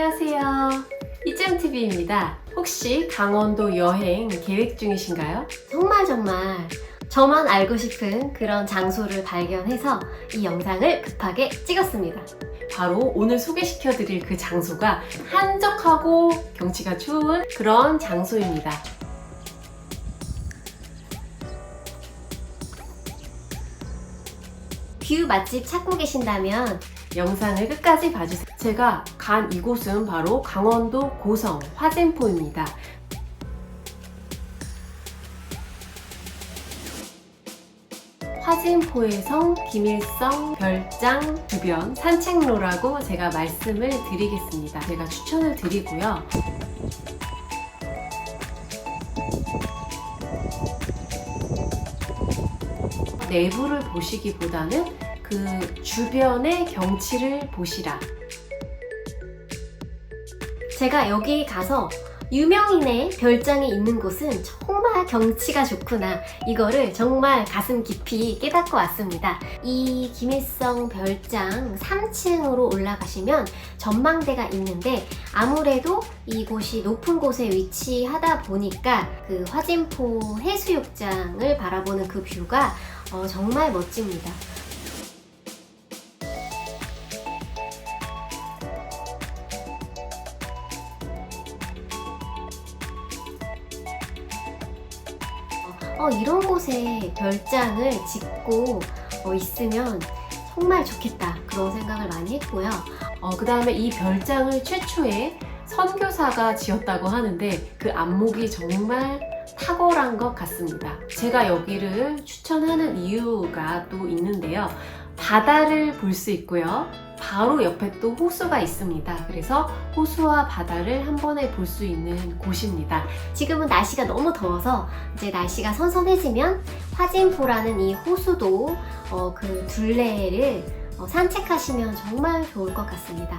안녕하세요. 이잼TV입니다. 혹시 강원도 여행 계획 중이신가요? 정말 정말 저만 알고 싶은 그런 장소를 발견해서 이 영상을 급하게 찍었습니다. 바로 오늘 소개시켜 드릴 그 장소가 한적하고 경치가 좋은 그런 장소입니다. 뷰 맛집 찾고 계신다면 영상을 끝까지 봐주세요. 제가 간 이곳은 바로 강원도 고성 화진포입니다. 화진포에성, 김일성, 별장 주변 산책로라고 제가 말씀을 드리겠습니다. 제가 추천을 드리고요. 내부를 보시기보다는 그 주변의 경치를 보시라. 제가 여기 가서 유명인의 별장이 있는 곳은 정말 경치가 좋구나. 이거를 정말 가슴 깊이 깨닫고 왔습니다. 이 김일성 별장 3층으로 올라가시면 전망대가 있는데 아무래도 이곳이 높은 곳에 위치하다 보니까 그 화진포 해수욕장을 바라보는 그 뷰가 어, 정말 멋집니다. 어, 이런 곳에 별장을 짓고 어, 있으면 정말 좋겠다 그런 생각을 많이 했고요. 어, 그 다음에 이 별장을 최초에 선교사가 지었다고 하는데 그 안목이 정말 탁월한 것 같습니다. 제가 여기를 추천하는 이유가 또 있는데요. 바다를 볼 수 있고요. 바로 옆에 또 호수가 있습니다. 그래서 호수와 바다를 한 번에 볼 수 있는 곳입니다. 지금은 날씨가 너무 더워서 이제 날씨가 선선해지면 화진포라는 이 호수도 어, 그 둘레를 어, 산책하시면 정말 좋을 것 같습니다.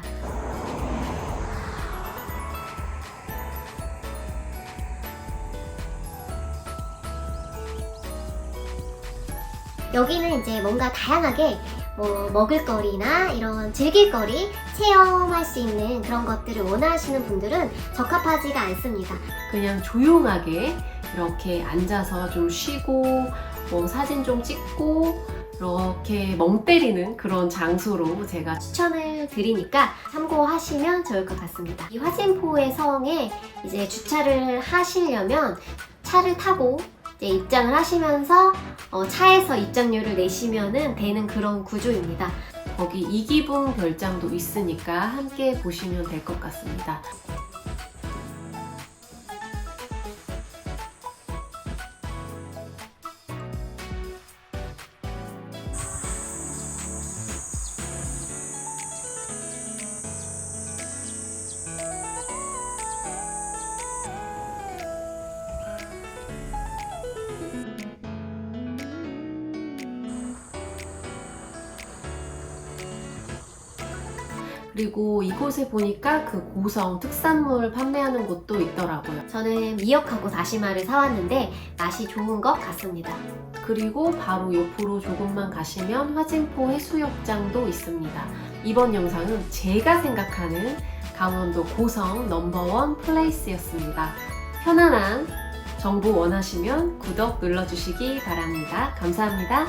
여기는 이제 뭔가 다양하게 뭐 먹을거리나 이런 즐길거리 체험할 수 있는 그런 것들을 원하시는 분들은 적합하지가 않습니다. 그냥 조용하게 이렇게 앉아서 좀 쉬고 뭐 사진 좀 찍고 이렇게 멍 때리는 그런 장소로 제가 추천을 드리니까 참고하시면 좋을 것 같습니다. 이 화진포의 성에 이제 주차를 하시려면 차를 타고 이제 입장을 하시면서 어, 차에서 입장료를 내시면은 되는 그런 구조입니다. 거기 이기붕 별장도 있으니까 함께 보시면 될 것 같습니다. 그리고 이곳에 보니까 그 고성 특산물 판매하는 곳도 있더라고요. 저는 미역하고 다시마를 사왔는데 맛이 좋은 것 같습니다. 그리고 바로 옆으로 조금만 가시면 화진포 해수욕장도 있습니다. 이번 영상은 제가 생각하는 강원도 고성 넘버원 플레이스였습니다. 편안한 정보 원하시면 구독 눌러주시기 바랍니다. 감사합니다.